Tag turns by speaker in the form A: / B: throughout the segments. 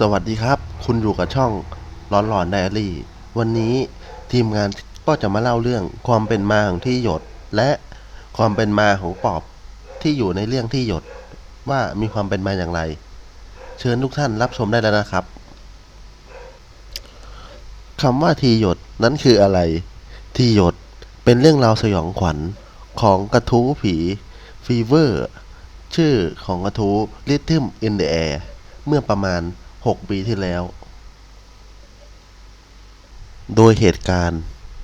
A: สวัสดีครับ คุณอยู่กับช่องร้อนหลอนไดอารี่ วันนี้ทีมงานก็จะมาเล่าเรื่องความเป็นมาของที่หยด และความเป็นมาของปอบที่อยู่ในเรื่องที่หยดว่ามีความเป็นมาอย่างไร เชิญทุกท่านรับชมได้แล้วนะครับคำว่าทีหยดนั้นคืออะไร ทีหยดเป็นเรื่องราวสยองขวัญของกระทู้ผีฟีเวอร์ ชื่อของกระทู้ Rhythm in the Air เมื่อประมาณ 6 ปีที่แล้ว โดยเหตุการณ์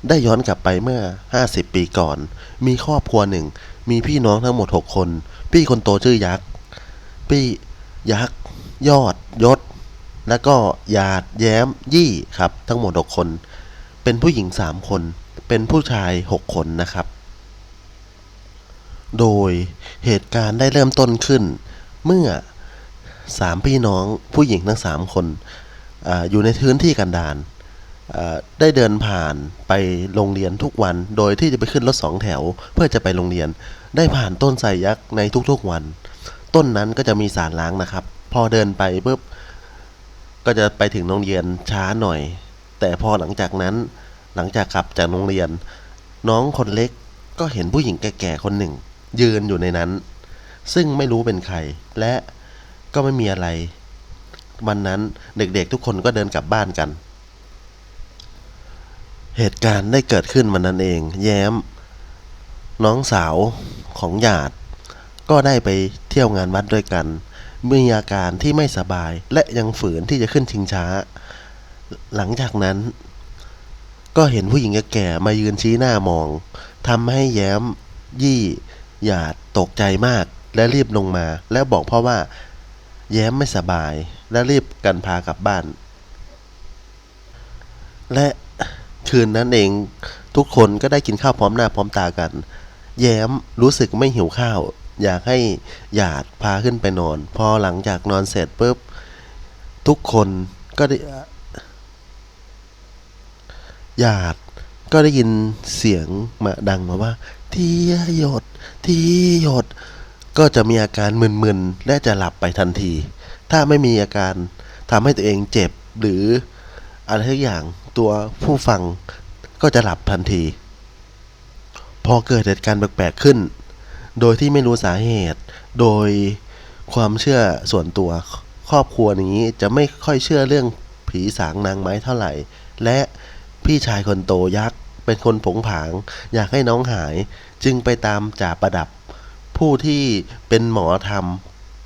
A: ได้ย้อนกลับไปเมื่อ 50 ปีก่อน มีครอบครัวหนึ่ง มีพี่น้องทั้งหมด 6 คน พี่คนโตชื่อยักษ์ พี่ยักษ์ ยอด ยศ แล้วก็หยาด แย้ม ยี่ครับ ทั้งหมด 6 คน เป็นผู้หญิง 3 คน เป็นผู้ชาย 6 คนนะครับ โดยเหตุการณ์ได้เริ่มต้นขึ้น เมื่อ สามพี่น้องผู้หญิงทั้งสามคนออยู่ในพื้นที่กันดารได้เดินผ่านไปโรงเรียนทุกวัน โดยที่จะไปขึ้นรถสองแถว เพื่อจะไปโรงเรียน ได้ผ่านต้นไทรยักษ์ในทุกๆวัน ต้นนั้นก็จะมีสารล้างนะครับ พอเดินไปปุ๊บก็จะไปถึงโรงเรียนช้าหน่อย แต่พอหลังจากนั้นหลังจากกลับจากโรงเรียน น้องคนเล็กก็เห็นผู้หญิงแก่ๆคนหนึ่ง ยืนอยู่ในนั้น ซึ่งไม่รู้เป็นใครและ ก็ไม่มีอะไร วันนั้นเด็กๆทุกคนก็เดินกลับบ้านกัน เหตุการณ์ได้เกิดขึ้นวันนั้นเอง แย้ม น้องสาวของหยาด ก็ได้ไปเที่ยวงานวัดด้วยกันมีอาการที่ไม่สบายและยังฝืนที่จะขึ้นชิงช้า หลังจากนั้น ก็เห็นผู้หญิงแก่ๆมายืนชี้หน้ามองทำให้แย้มยี่หยาดตกใจมากและรีบลงมา แล้วบอกพ่อว่า แย้มไม่สบาย และรีบกันพากลับบ้าน และคืนนั้นเองทุกคนก็ได้กินข้าวพร้อมหน้าพร้อมตากัน แย้มรู้สึกไม่หิวข้าว อยากให้หยาดพาขึ้นไปนอน พอหลังจากนอนเสร็จปุ๊บ ทุกคนก็ได้หยาดก็ได้ยินเสียงมาดังมาว่า ที่หยด ที่หยด ก็จะมีอาการมึนๆและจะหลับไปทันที ถ้าไม่มีอาการทำให้ตัวเองเจ็บหรืออะไรทุกอย่างตัวผู้ฟังก็จะหลับทันที พอเกิดเหตุการณ์แปลกๆขึ้น โดยที่ไม่รู้สาเหตุ โดยความเชื่อส่วนตัวครอบครัวนี้จะไม่ค่อยเชื่อเรื่องผีสางนางไม้เท่าไหร่ และพี่ชายคนโตยักษ์เป็นคนผงผาง อยากให้น้องหายจึงไปตามจ่าประดับ ผู้ที่เป็นหมอธรรม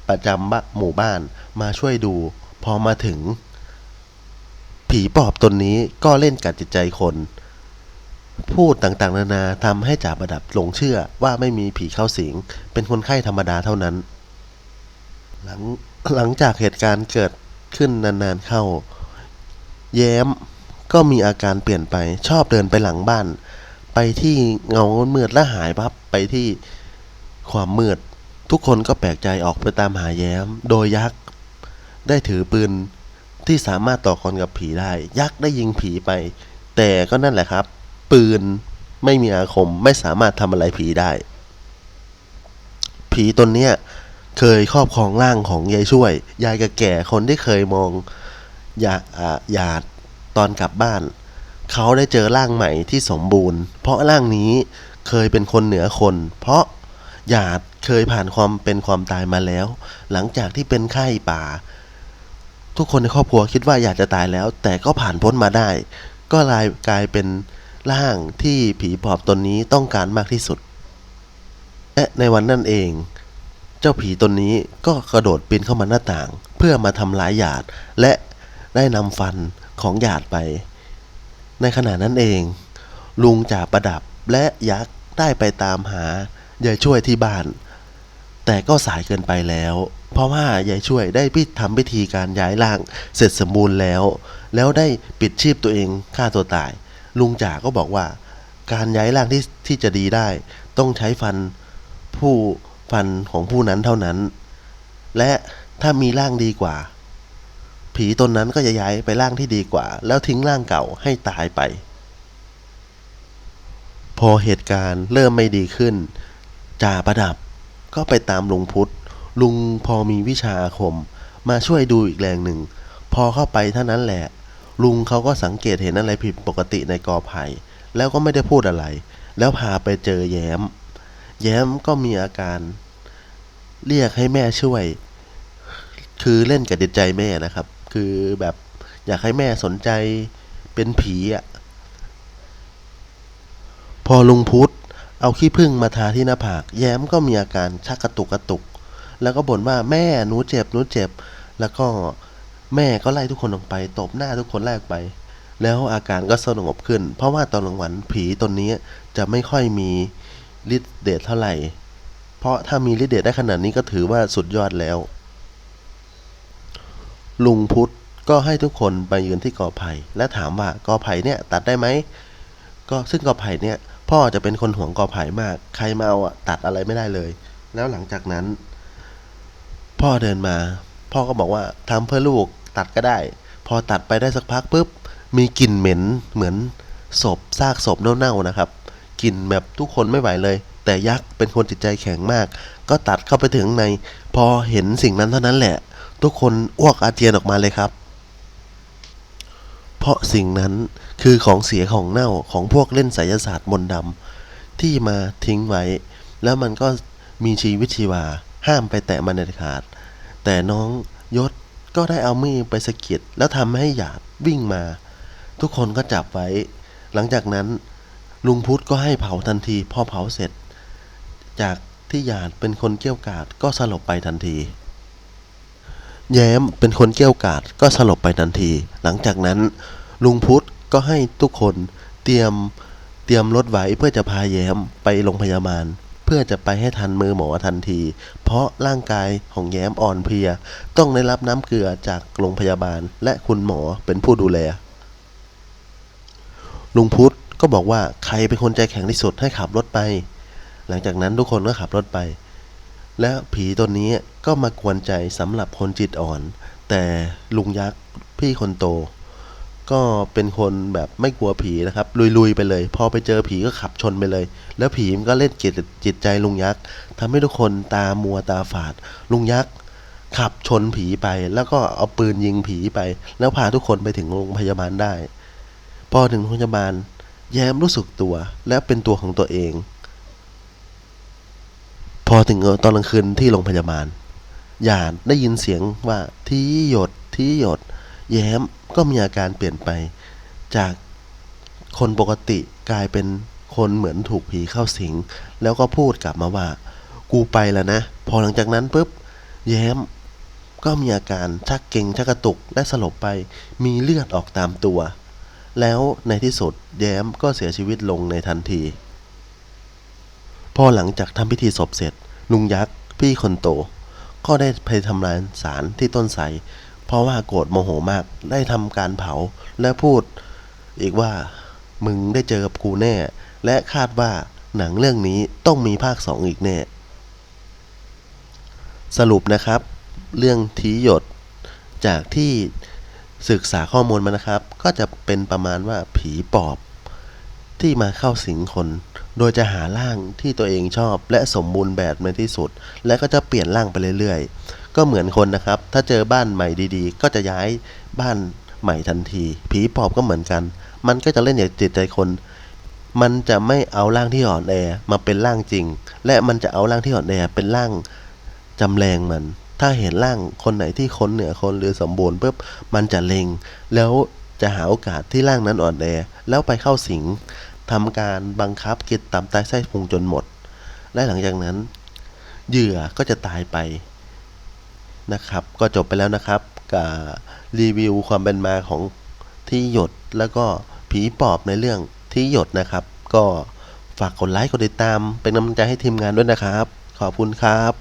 A: ประจำหมู่บ้านมาช่วยดู พอมาถึง ผีปอบตนนี้ก็เล่นกัดจิตใจคน พูดต่างๆ นานาทำให้จ่าประดับหลงเชื่อว่าไม่มีผีเข้าสิง เป็นคนไข้ธรรมดาเท่านั้น หลังหลังจากเหตุการณ์เกิดขึ้นนานๆเข้า แย้มก็มีอาการเปลี่ยนไปชอบเดินไปหลังบ้าน ไปที่เงามืดและหายพับไปที่ ความมืด ทุกคนก็แปลกใจออกไปตามหาแย้ม โดยยักษ์ ได้ถือปืนที่สามารถต่อกรกับผีได้ ยักษ์ได้ยิงผีไป แต่ก็นั่นแหละครับ ปืนไม่มีอาคมไม่สามารถทำอะไรผีได้ ผีตนเนี้ยเคยครอบครองร่างของยายช่วย ยายแก่คนที่เคยมองยาอ่าหยาดตอนกลับบ้าน เขาได้เจอร่างใหม่ที่สมบูรณ์ เพราะร่างนี้เคยเป็นคนเหนือคน เพราะ หยาดเคยผ่านความเป็นความตายมาแล้ว หลังจากที่เป็นไข้ป่า ทุกคนในครอบครัวคิดว่าอยากจะตายแล้ว แต่ก็ผ่านพ้นมาได้ ก็ลายกลายเป็นร่างที่ผีปอบตนนี้ต้องการมากที่สุด และในวันนั้นเอง เจ้าผีตนนี้ก็กระโดดปีนเข้ามาหน้าต่าง เพื่อมาทำร้ายหยาดและได้นำฟันของหยาดไป ในขณะนั้นเอง ลุงจ่าประดับและยักษ์ได้ไปตามหา ยายช่วยที่บ้าน แต่ก็สายเกินไปแล้ว เพราะว่ายายช่วยได้พิทำพิธีการย้ายร่างเสร็จสมบูรณ์แล้ว แล้วได้ปิดชีพตัวเองฆ่าตัวตาย ลุงจ่าก็บอกว่า การย้ายร่างที่ที่จะดีได้ ต้องใช้ฟันผู้ฟันของผู้นั้นเท่านั้น และถ้ามีร่างดีกว่า ผีตนนั้นก็จะย้ายไปร่างที่ดีกว่า แล้วทิ้งร่างเก่าให้ตายไป พอเหตุการณ์เริ่มไม่ดีขึ้น จ่าประดับ ก็ไปตามลุงพุทธ ลุงพอมีวิชาอาคม มาช่วยดูอีกแรงหนึ่ง พอเข้าไปเท่านั้นแหละ ลุงเขาก็สังเกตเห็นอะไรผิดปกติในกอไผ่แล้วก็ไม่ได้พูดอะไร แล้วพาไปเจอแย้ม แย้มก็มีอาการ เรียกให้แม่ช่วย คือเล่นกับจิตใจแม่นะครับ คือแบบอยากให้แม่สนใจเป็นผีอะ พอลุงพุธ เอาขี้ผึ้งมาทาที่หน้าผาก แย้มก็มีอาการชักกระตุกกระตุก แล้วก็บ่นว่าแม่หนูเจ็บหนูเจ็บ แล้วก็แม่ก็ไล่ทุกคนออกไป ตบหน้าทุกคนไล่ออกไป แล้วอาการก็สงบขึ้น เพราะว่าตอนกลางวันผีตนนี้จะไม่ค่อยมีฤทธิ์เดชเท่าไหร่ เพราะถ้ามีฤทธิ์เดชได้ขนาดนี้ก็ถือว่าสุดยอดแล้ว ลุงพุทธก็ให้ทุกคนไปยืนที่กอไผ่และถามว่ากอไผ่เนี่ยตัดได้ไหมก็ซึ่งกอไผ่เนี่ย พ่อจะเป็นคนห่วงกอไผ่มาก ใครมาเอาอะตัดอะไรไม่ได้เลย แล้วหลังจากนั้น พ่อเดินมา พ่อก็บอกว่าทำเพื่อลูกตัดก็ได้ พอตัดไปได้สักพักปุ๊บ มีกลิ่นเหม็นเหมือนศพซากศพเน่าๆนะครับกลิ่นแบบทุกคนไม่ไหวเลย แต่ยักษ์เป็นคนจิตใจแข็งมาก ก็ตัดเข้าไปถึงใน พอเห็นสิ่งนั้นเท่านั้นแหละ ทุกคนอ้วกอาเจียนออกมาเลยครับ เพราะสิ่งนั้นคือของเสียของเน่าของพวกเล่นไสยศาสตร์มนต์ดำที่มาทิ้งไว้ แล้วมันก็มีชีวิตชีวา ห้ามไปแตะมันเด็ดขาด แต่น้องยศก็ได้เอามือไปสะกิดแล้วทำให้หยาดวิ่งมา ทุกคนก็จับไว้ หลังจากนั้น ลุงพุธก็ให้เผาทันทีพอเผาเสร็จ จากที่หยาดเป็นคนเกี้ยวกาดก็สลบไปทันที แย้มเป็นคนเกี้ยวกาดก็สลบไปทันที หลังจากนั้น ลุงพุธก็ให้ทุกคนเตรียมเตรียมรถไว้เพื่อจะพาแย้มไปโรงพยาบาล เพื่อจะไปให้ทันมือหมอทันที เพราะร่างกายของแย้มอ่อนเพลีย ต้องได้รับน้ำเกลือจากโรงพยาบาล และคุณหมอเป็นผู้ดูแล ลุงพุธก็บอกว่าใครเป็นคนใจแข็งที่สุดให้ขับรถไป หลังจากนั้นทุกคนก็ขับรถไป แล้วผีตนนี้ก็มากวนใจสำหรับคนจิตอ่อน แต่ลุงยักษ์พี่คนโต ก็เป็นคนแบบไม่กลัวผีนะครับ ลุยๆไปเลย พอไปเจอผีก็ขับชนไปเลย แล้วผีมันก็เล่นจิตจิตใจลุงยักษ์ทำให้ทุกคนตามัวตาฝาด ลุงยักษ์ขับชนผีไป แล้วก็เอาปืนยิงผีไป แล้วพาทุกคนไปถึงโรงพยาบาลได้ พอถึงโรงพยาบาล แย้มรู้สึกตัวและเป็นตัวของตัวเอง อถึงตอนกลางคืนที่โรงพยาบาลหยาดได้ยินเสียงว่าที่หยดที่หยด แย้มก็มีอาการเปลี่ยนไป จากคนปกติกลายเป็นคนเหมือนถูกผีเข้าสิง แล้วก็พูดกลับมาว่า กูไปแล้วนะ พอหลังจากนั้นปุ๊บ แย้ม ก็มีอาการชักเกร็งชักกระตุกและสลบไปมีเลือดออกตามตัว แล้วในที่สุดแย้มก็เสียชีวิตลงในทันที พอหลังจากทำพิธีศพเสร็จ ลุงยักษ์ พี่คนโต ก็ได้ไปทำลายสารที่ต้นไทรเพราะว่าโกรธโมโหมากได้ทำการเผาและพูดอีกว่ามึงได้เจอกับกูแน่ และคาดว่าหนังเรื่องนี้ต้องมีภาคสองอีกแน่ สรุปนะครับ เรื่องทีหยด จากที่ศึกษาข้อมูลมานะครับ ก็จะเป็นประมาณว่าผีปอบ ที่มาเข้าสิงคน โดยจะหาร่างที่ตัวเองชอบ และสมบูรณ์แบบในที่สุด และก็จะเปลี่ยนร่างไปเรื่อยๆ ก็เหมือนคนนะครับ ถ้าเจอบ้านใหม่ดีๆ ก็จะย้ายบ้านใหม่ทันที ผีปอบก็เหมือนกัน มันก็จะเล่นอย่างจิตใจคน มันจะไม่เอาร่างที่อ่อนแอมาเป็นร่างจริง และมันจะเอาร่างที่อ่อนแอเป็นร่างจำแรงมัน ถ้าเห็นร่างคนไหนที่คนเหนือคนหรือสมบูรณ์ปุ๊บมันจะเลงแล้วจะหาโอกาสที่ร่างนั้นอ่อนแอแล้วไปเข้าสิง ทำการบังคับกิจตามใต้ไส้พุงจนหมด และหลังจากนั้น เหยื่อก็จะตายไปนะครับ ก็จบไปแล้วนะครับกับรีวิวความเป็นมาของที่หยดแล้วก็ผีปอบในเรื่องที่หยดนะครับ ก็ฝากกดไลค์กดติดตาม เป็นกำลังใจให้ทีมงานด้วยนะครับ ขอบคุณครับ